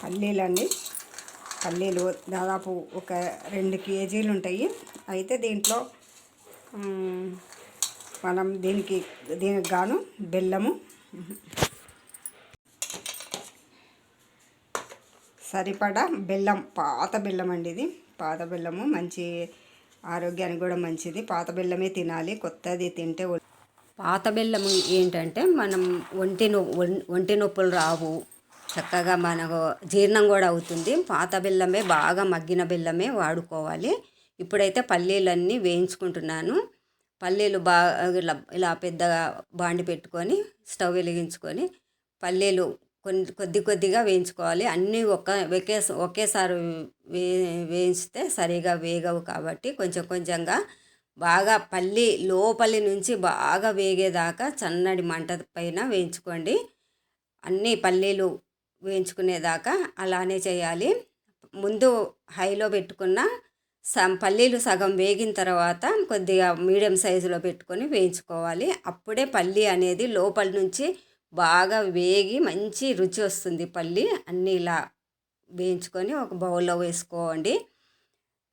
పల్లీలండి. పల్లీలు దాదాపు ఒక రెండు కేజీలు ఉంటాయి. అయితే దీంట్లో మనం దీనికి దీనికి గాను బెల్లము సరిపడా బెల్లం పాత బెల్లం అండి ఇది. పాత బెల్లము మంచి ఆరోగ్యానికి కూడా మంచిది. పాత బెల్లమే తినాలి కొత్తది తింటే పాత బెల్లము ఏంటంటే మనం ఒంటి నొ ఒంటి నొప్పులు రావు. చక్కగా మనకు జీర్ణం కూడా అవుతుంది. పాత బెల్లమే బాగా మగ్గిన బెల్లమే వాడుకోవాలి. ఇప్పుడైతే పల్లీలన్నీ వేయించుకుంటున్నాను. పల్లీలు బాగా ఇలా ఇలా పెద్దగా బాండి పెట్టుకొని స్టవ్ వెలిగించుకొని పల్లీలు కొన్ని కొద్ది కొద్దిగా వేయించుకోవాలి. అన్నీ ఒక ఒకే ఒకేసారి వే వేయించితే సరిగా వేగవు కాబట్టి కొంచెం కొంచెంగా బాగా పల్లి లోపలి నుంచి బాగా వేగేదాకా చన్నడి మంట పైన వేయించుకోండి. అన్ని పల్లీలు వేయించుకునేదాకా అలానే చేయాలి. ముందు హైలో పెట్టుకున్న సగం పల్లీలు సగం వేగిన తర్వాత కొద్దిగా మీడియం సైజులో పెట్టుకొని వేయించుకోవాలి. అప్పుడే పల్లి అనేది లోపల నుంచి బాగా వేగి మంచి రుచి వస్తుంది. పల్లి అన్నీ ఇలా వేయించుకొని ఒక బౌల్లో వేసుకోండి.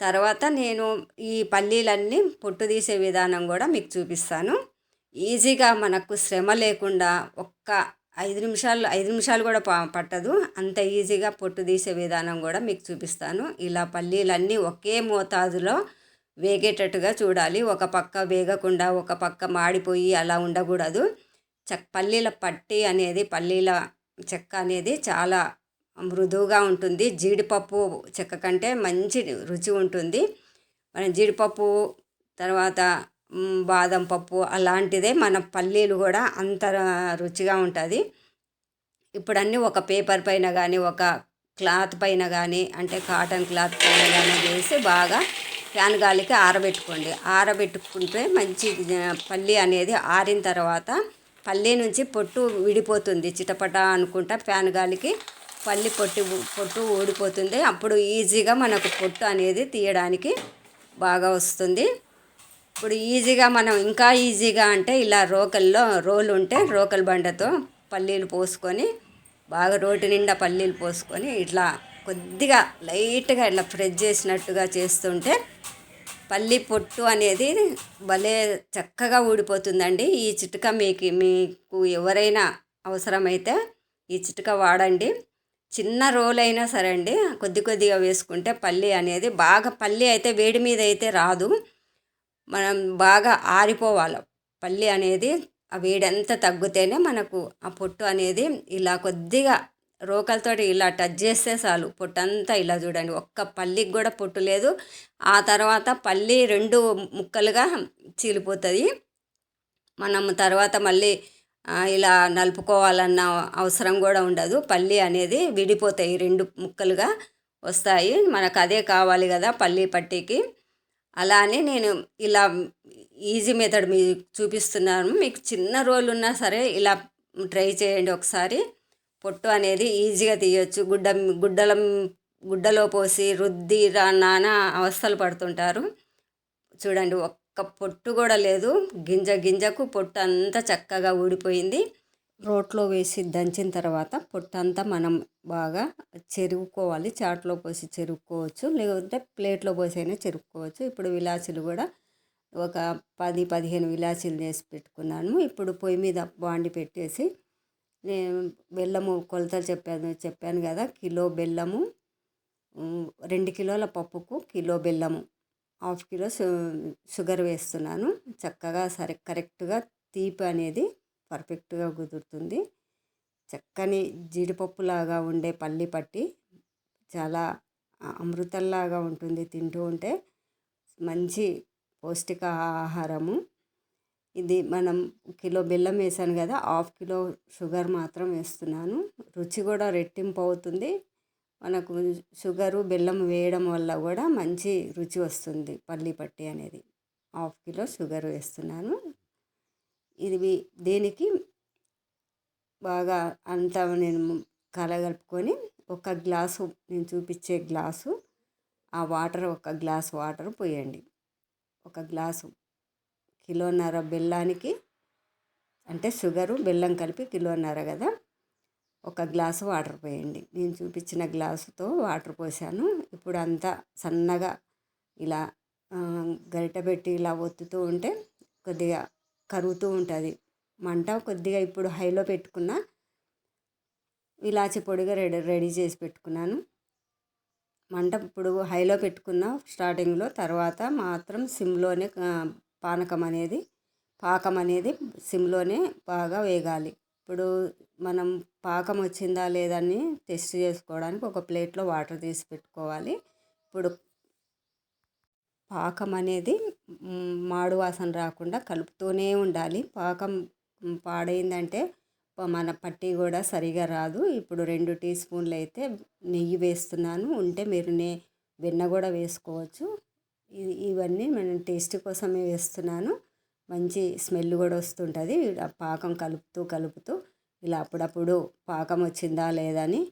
తర్వాత నేను ఈ పల్లీలన్నీ పొట్టు తీసే విధానం కూడా మీకు చూపిస్తాను. ఈజీగా మనకు శ్రమ లేకుండా ఒక్క ఐదు నిమిషాలు ఐదు నిమిషాలు కూడా పట్టదు. అంత ఈజీగా పొట్టు తీసే విధానం కూడా మీకు చూపిస్తాను. ఇలా పల్లీలన్నీ ఒకే మోతాదులో వేగేటట్టుగా చూడాలి. ఒక పక్క వేగకుండా ఒక పక్క మాడిపోయి అలా ఉండకూడదు. చక్ పల్లీల పట్టి అనేది పల్లీల చెక్క అనేది చాలా మృదువుగా ఉంటుంది. జీడిపప్పు చెక్క కంటే మంచి రుచి ఉంటుంది. మనం జీడిపప్పు తర్వాత బాదం పప్పు అలాంటిదే మన పల్లీలు కూడా అంత రుచిగా ఉంటుంది. ఇప్పుడు అన్నీ ఒక పేపర్ పైన కానీ ఒక క్లాత్ పైన కానీ అంటే కాటన్ క్లాత్ పైన కానీ వేసి బాగా ఫ్యాన్ గాలికి ఆరబెట్టుకోండి. ఆరబెట్టుకుంటే మంచి పల్లీ పల్లి అనేది ఆరిన తర్వాత పల్లి నుంచి పొట్టు విడిపోతుంది. చిటపట అనుకుంటా ఫ్యాన్ గాలికి పల్లి పొట్టు పొట్టు ఊడిపోతుంది. అప్పుడు ఈజీగా మనకు పొట్టు అనేది తీయడానికి బాగా వస్తుంది. ఇప్పుడు ఈజీగా మనం ఇంకా ఈజీగా అంటే ఇలా రోకల్లో రోలు ఉంటే రోకల్ బండతో పల్లీలు పోసుకొని బాగా రోటి నిండా పల్లీలు పోసుకొని ఇట్లా కొద్దిగా లైట్గా ఇట్లా ఫ్రెష్ చేసినట్టుగా చేస్తుంటే పల్లి పొట్టు అనేది భలే చక్కగా ఊడిపోతుందండి. ఈ చిట్క మీకు మీకు ఎవరైనా అవసరమైతే ఈ చిట్క వాడండి. చిన్న రోల్ అయినా సరే అండి కొద్ది కొద్దిగా వేసుకుంటే పల్లి అనేది బాగా పల్లి అయితే వేడి మీద అయితే రాదు. మనం బాగా ఆరిపోవాలి. పల్లి అనేది ఆ వేడంతా తగ్గితేనే మనకు ఆ పొట్టు అనేది ఇలా కొద్దిగా రోకలతోటి ఇలా టచ్ చేస్తే చాలు. పొట్టు అంతా ఇలా చూడండి ఒక్క పల్లికి కూడా పొట్టు లేదు. ఆ తర్వాత పల్లి రెండు ముక్కలుగా చీలిపోతుంది. మనం తర్వాత మళ్ళీ ఇలా నలుపుకోవాలన్న అవసరం కూడా ఉండదు. పల్లి అనేది విడిపోతాయి రెండు ముక్కలుగా వస్తాయి. మనకు అదే కావాలి కదా పల్లి పట్టీకి. అలా అని నేను ఇలా ఈజీ మెథడ్ మీకు చూపిస్తున్నాను. మీకు చిన్న రోల్ ఉన్నా సరే ఇలా ట్రై చేయండి ఒకసారి. పొట్టు అనేది ఈజీగా తీయొచ్చు. గుడ్డ గుడ్డల గుడ్డలో పోసి రుద్ది రా నానా అవస్థలు పడుతుంటారు. చూడండి ఒక్క పొట్టు కూడా లేదు. గింజ గింజకు పొట్టు అంతా చక్కగా ఊడిపోయింది. రోట్లో వేసి దంచిన తర్వాత పొట్టంతా మనం బాగా చెరువుకోవాలి. చాట్లో పోసి చెరుక్కోవచ్చు లేకపోతే ప్లేట్లో పోసి అయినా చెరుక్కోవచ్చు ఇప్పుడు విలాసిలు కూడా ఒక పది పదిహేను విలాసిలు చేసి పెట్టుకున్నాను. ఇప్పుడు పొయ్యి మీద బాండి పెట్టేసి నేను బెల్లము కొలతలు చెప్పాను చెప్పాను కదా కిలో బెల్లము రెండు కిలోల పప్పుకు కిలో బెల్లము హాఫ్ కిలో షుగర్ వేస్తున్నాను. చక్కగా సరే కరెక్ట్గా తీపి అనేది పర్ఫెక్ట్గా కుదురుతుంది. చక్కని జీడిపప్పులాగా ఉండే పల్లి పట్టి చాలా అమృతంలాగా ఉంటుంది తింటూ ఉంటే మంచి పౌష్టిక ఆహారము. ఇది మనం కిలో బెల్లం వేసాను కదా హాఫ్ కిలో షుగర్ మాత్రం వేస్తున్నాను. రుచి కూడా రెట్టింపు అవుతుంది. మనకు షుగరు బెల్లం వేయడం వల్ల కూడా మంచి రుచి వస్తుంది పల్లి పట్టి అనేది. హాఫ్ కిలో షుగర్ వేస్తున్నాను. ఇది దీనికి బాగా అంతా నేను కలగలుపుకొని ఒక గ్లాసు నేను చూపించే గ్లాసు ఆ వాటర్ ఒక గ్లాస్ వాటర్ పోయండి. ఒక గ్లాసు కిలోన్నర బెల్లానికి అంటే షుగరు బెల్లం కలిపి కిలోన్నర కదా ఒక గ్లాసు వాటర్ పోయండి. నేను చూపించిన గ్లాసుతో వాటర్ పోసాను. ఇప్పుడు అంతా సన్నగా ఇలా గరిట పెట్టి ఇలా ఒత్తుతూ ఉంటే కొద్దిగా కరుగుతూ ఉంటుంది. మంట కొద్దిగా ఇప్పుడు హైలో పెట్టుకున్న ఇలాచి పొడిగా రెడీ రెడీ చేసి పెట్టుకున్నాను. మంట ఇప్పుడు హైలో పెట్టుకున్న స్టార్టింగ్లో తర్వాత మాత్రం సిమ్లోనే పానకం అనేది పాకం అనేది సిమ్లోనే బాగా వేగాలి. ఇప్పుడు మనం పాకం వచ్చిందా లేదని టెస్ట్ చేసుకోవడానికి ఒక ప్లేట్లో వాటర్ తీసి పెట్టుకోవాలి. ఇప్పుడు పాకం అనేది మాడు వాసన రాకుండా కలుపుతూనే ఉండాలి. పాకం పాడైందంటే మన పట్టి కూడా సరిగా రాదు. ఇప్పుడు రెండు టీ స్పూన్లు అయితే నెయ్యి వేస్తున్నాను. ఉంటే మీరు నే వెన్న కూడా వేసుకోవచ్చు. ఇవన్నీ మనం టేస్ట్ కోసమే వేస్తున్నాను. మంచి స్మెల్ కూడా వస్తుంటుంది. ఆ పాకం కలుపుతూ కలుపుతూ ఇలా అప్పుడప్పుడు పాకం వచ్చిందా లేదా అని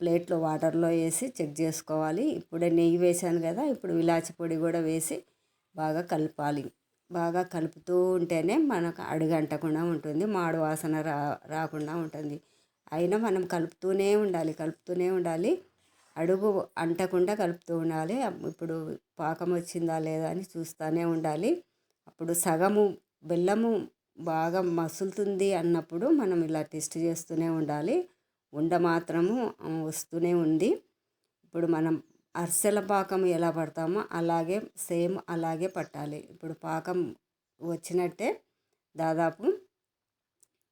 ప్లేట్లో వాటర్లో వేసి చెక్ చేసుకోవాలి. ఇప్పుడే నెయ్యి వేసాను కదా ఇప్పుడు ఇలాచి పొడి కూడా వేసి బాగా కలపాలి. బాగా కలుపుతూ ఉంటేనే మనకు అడుగంటకుండా ఉంటుంది. మాడు వాసన రా రాకుండా ఉంటుంది. అయినా మనం కలుపుతూనే ఉండాలి. కలుపుతూనే ఉండాలి. అడుగు అంటకుండా కలుపుతూ ఉండాలి. ఇప్పుడు పాకం వచ్చిందా లేదా అని చూస్తూనే ఉండాలి. అప్పుడు సగము బెల్లము బాగా మసులుతుంది అన్నప్పుడు మనం ఇలా టెస్ట్ చేస్తూనే ఉండాలి. ఉండ మాత్రము వస్తూనే ఉంది. ఇప్పుడు మనం అరిసెల పాకం ఎలా పడతామో అలాగే సేమ్ అలాగే పట్టాలి. ఇప్పుడు పాకం వచ్చినట్టే దాదాపు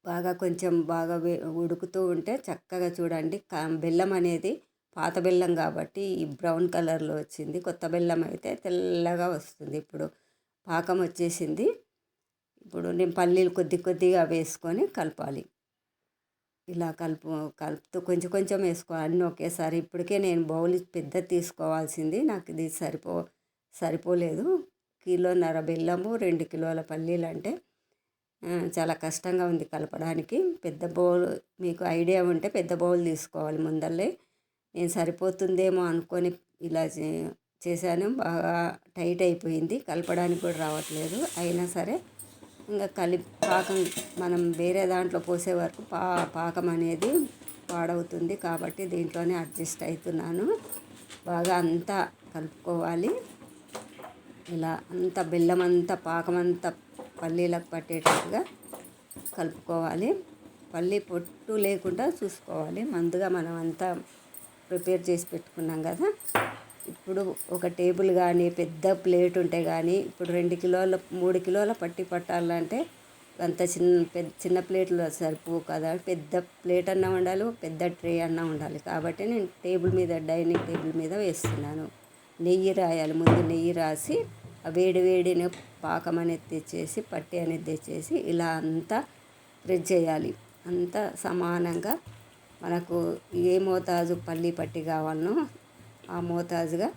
బాగా కొంచెం బాగా ఉడుకుతూ ఉంటే చక్కగా చూడండి. బెల్లం అనేది పాత బెల్లం కాబట్టి ఈ బ్రౌన్ కలర్లో వచ్చింది. కొత్త బెల్లం అయితే తెల్లగా వస్తుంది. ఇప్పుడు పాకం వచ్చేసింది. ఇప్పుడు నేను పల్లీలు కొద్ది కొద్దిగా వేసుకొని కలపాలి. ఇలా కలుపు కలుపుతూ కొంచెం కొంచెం వేసుకోవాలి. అన్నీ ఒకేసారి. ఇప్పటికే నేను బౌల్ పెద్ద తీసుకోవాల్సింది. నాకు ఇది సరిపో సరిపోలేదు. కిలోన్నర బెల్లము రెండు కిలోల పల్లీలు అంటే చాలా కష్టంగా ఉంది కలపడానికి. పెద్ద బౌల్ మీకు ఐడియా ఉంటే పెద్ద బౌల్ తీసుకోవాలి ముందల్లే నేను సరిపోతుందేమో అనుకొని ఇలా చే- చేశాను. బాగా టైట్ అయిపోయింది. కలపడానికి కూడా రావట్లేదు. అయినా సరే ఇంకా కలి పాకం మనం వేరే దాంట్లో పోసే వరకు పా పాకం అనేది పాడవుతుంది కాబట్టి దీంట్లోనే అడ్జస్ట్ అవుతున్నాను బాగా అంతా కలుపుకోవాలి. ఇలా అంత బెల్లం అంతా పాకం అంతా పల్లీలకు పట్టేటట్టుగా కలుపుకోవాలి. పల్లీ పొట్టు లేకుండా చూసుకోవాలి. ముందుగా మనం అంతా ప్రిపేర్ చేసి పెట్టుకున్నాం కదా. ఇప్పుడు ఒక టేబుల్ కానీ పెద్ద ప్లేట్ ఉంటే కానీ ఇప్పుడు రెండు కిలోల మూడు కిలోల పట్టి పట్టాలంటే అంత చిన్న పెద్ద చిన్న ప్లేట్లో సరిపోవు కదా. పెద్ద ప్లేట్ అన్నా ఉండాలి పెద్ద ట్రే అన్నా ఉండాలి కాబట్టి నేను టేబుల్ మీద డైనింగ్ టేబుల్ మీద వేస్తున్నాను. నెయ్యి రాయాలి. ముందు నెయ్యి రాసి ఆ వేడి వేడిని పాకం అనేది తెచ్చేసి పట్టి అనేది తెచ్చేసి ఇలా అంతా స్ప్రెడ్ చేయాలి. అంతా సమానంగా మనకు ఏ మోతాజు పల్లి పట్టి కావాలనో ఆ మోతాజుగా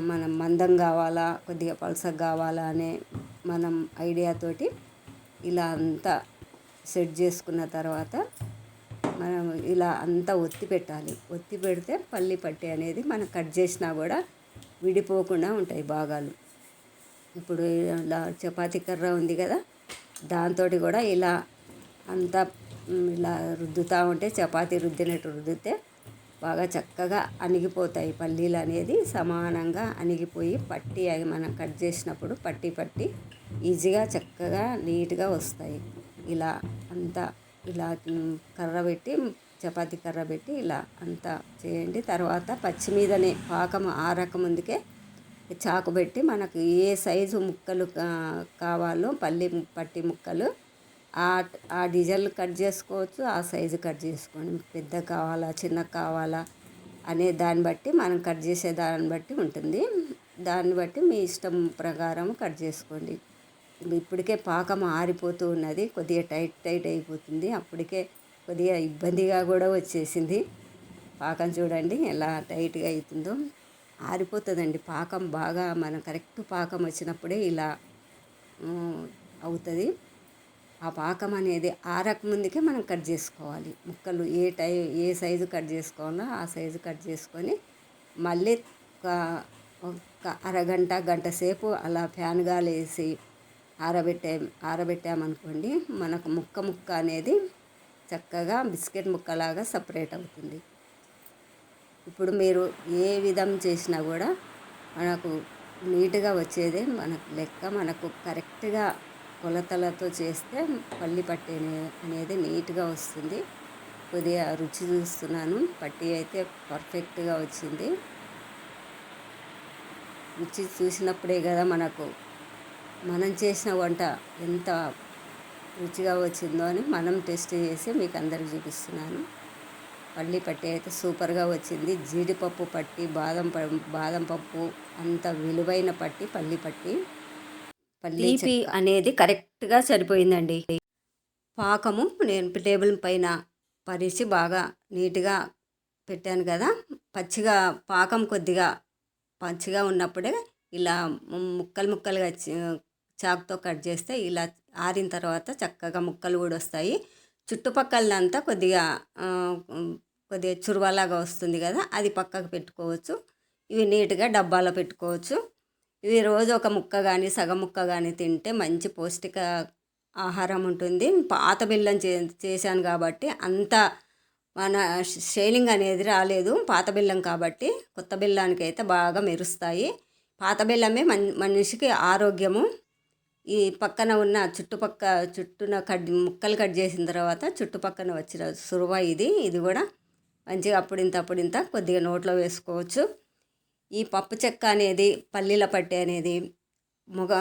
మనం మందం కావాలా కొద్దిగా పలసగా కావాలా అనే మనం ఐడియాతోటి ఇలా అంతా సెట్ చేసుకున్న తర్వాత మనం ఇలా అంతా ఒత్తి పెట్టాలి. ఒత్తి పెడితే పల్లి పట్టి అనేది మనం కట్ చేసినా కూడా విడిపోకుండా ఉంటాయి భాగాలు. ఇప్పుడు ఇలా చపాతీ కర్ర ఉంది కదా దాంతో కూడా ఇలా అంతా ఇలా రుద్దుతూ ఉంటే చపాతీ రుద్దినట్టు రుద్దితే బాగా చక్కగా అణిగిపోతాయి. పల్లీలు అనేది సమానంగా అణిగిపోయి పట్టి అవి మనం కట్ చేసినప్పుడు పట్టి పట్టి ఈజీగా చక్కగా నీట్గా వస్తాయి. ఇలా అంతా ఇలా కర్ర పెట్టి చపాతి కర్ర పెట్టి ఇలా అంతా చేయండి. తర్వాత పచ్చి మీదనే పాకం ఆరక ముందుకే చాకు పెట్టి మనకు ఏ సైజు ముక్కలు కావాలో పల్లి పట్టి ముక్కలు ఆ ఆ డిజైన్లు కట్ చేసుకోవచ్చు ఆ సైజు కట్ చేసుకోండి. పెద్ద కావాలా చిన్న కావాలా అనే దాన్ని బట్టి మనం కట్ చేసే దాన్ని బట్టి ఉంటుంది. దాన్ని బట్టి మీ ఇష్టం ప్రకారం కట్ చేసుకోండి. ఇప్పటికే పాకం ఆరిపోతూ ఉన్నది కొద్దిగా టైట్ టైట్ అయిపోతుంది. అప్పటికే కొద్దిగా ఇబ్బందిగా కూడా వచ్చేసింది. పాకం చూడండి ఎలా టైట్గా అవుతుందో ఆరిపోతుందండి పాకం బాగా మనం కరెక్ట్ పాకం వచ్చినప్పుడే ఇలా అవుతుంది. ఆ పాకం అనేది ఆరక ముందుకే మనం కట్ చేసుకోవాలి. ముక్కలు ఏ టై ఏ సైజు కట్ చేసుకోవాలో ఆ సైజు కట్ చేసుకొని మళ్ళీ ఒక ఒక అరగంట గంట సేపు అలా ఫ్యాన్ గాలి వేసి ఆరబెట్టే ఆరబెట్టామనుకోండి మనకు ముక్క ముక్క అనేది చక్కగా బిస్కెట్ ముక్కలాగా సపరేట్ అవుతుంది. ఇప్పుడు మీరు ఏ విధం చేసినా కూడా మనకు నీట్గా వచ్చేదే మనకు లెక్క మనకు కరెక్ట్గా కొలతలతో చేస్తే పల్లి పట్టి అనేది నీట్గా వస్తుంది. కొద్దిగా రుచి చూస్తున్నాను. పట్టి అయితే పర్ఫెక్ట్గా వచ్చింది. రుచి చూసినప్పుడే కదా మనకు. మనం చేసిన వంట ఎంత రుచిగా వచ్చిందో అని మనం టెస్ట్ చేసి మీకు అందరికి చూపిస్తున్నాను. పల్లి పట్టి అయితే సూపర్గా వచ్చింది. జీడిపప్పు పట్టి బాదం ప- బాదం పప్పు అంత విలువైన పట్టి పల్లి పట్టి. తీపి అనేది కరెక్ట్గా సరిపోయిందండి. పాకము నేను టేబుల్ పైన పరిచి బాగా నీట్గా పెట్టాను కదా పచ్చిగా పాకం కొద్దిగా పచ్చిగా ఉన్నప్పుడే ఇలా ముక్కలు ముక్కలుగా చాకుతో కట్ చేస్తే ఇలా ఆరిన తర్వాత చక్కగా ముక్కలు కూడా వస్తాయి. చుట్టుపక్కలంతా కొద్దిగా కొద్దిగా చురువలాగా వస్తుంది కదా అది పక్కకు పెట్టుకోవచ్చు. ఇవి నీట్గా డబ్బాలో పెట్టుకోవచ్చు. ఇది రోజు ఒక ముక్క కానీ సగం ముక్క కానీ తింటే మంచి పౌష్టిక ఆహారం ఉంటుంది. పాత బెల్లం చే చేశాను కాబట్టి అంత మన షైనింగ్ అనేది రాలేదు. పాత బెల్లం కాబట్టి కొత్త బెల్లానికి అయితే బాగా మెరుస్తాయి. పాత బెల్లమే మన్ మనిషికి ఆరోగ్యము. ఈ పక్కన ఉన్న చుట్టుపక్క చుట్టూన కట్ ముక్కలు కట్ చేసిన తర్వాత చుట్టుపక్కన వచ్చిన సురువ ఇది. ఇది కూడా మంచిగా అప్పుడింత అప్పుడింత కొద్దిగా నోట్లో వేసుకోవచ్చు. ఈ పప్పు చెక్క అనేది పల్లీల పట్టి అనేది ముగ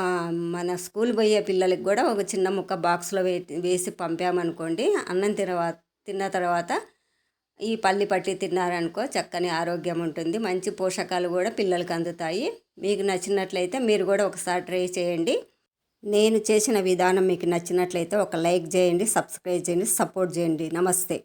మన స్కూల్ పోయే పిల్లలకి కూడా ఒక చిన్న ముక్క బాక్స్లో వే వేసి పంపామనుకోండి అన్నం తినవా తిన్న తర్వాత ఈ పల్లి పట్టి తిన్నారనుకో చక్కని ఆరోగ్యం ఉంటుంది. మంచి పోషకాలు కూడా పిల్లలకి అందుతాయి. మీకు నచ్చినట్లయితే మీరు కూడా ఒకసారి ట్రై చేయండి. నేను చేసిన విధానం మీకు నచ్చినట్లయితే ఒక లైక్ చేయండి సబ్స్క్రైబ్ చేయండి సపోర్ట్ చేయండి. నమస్తే.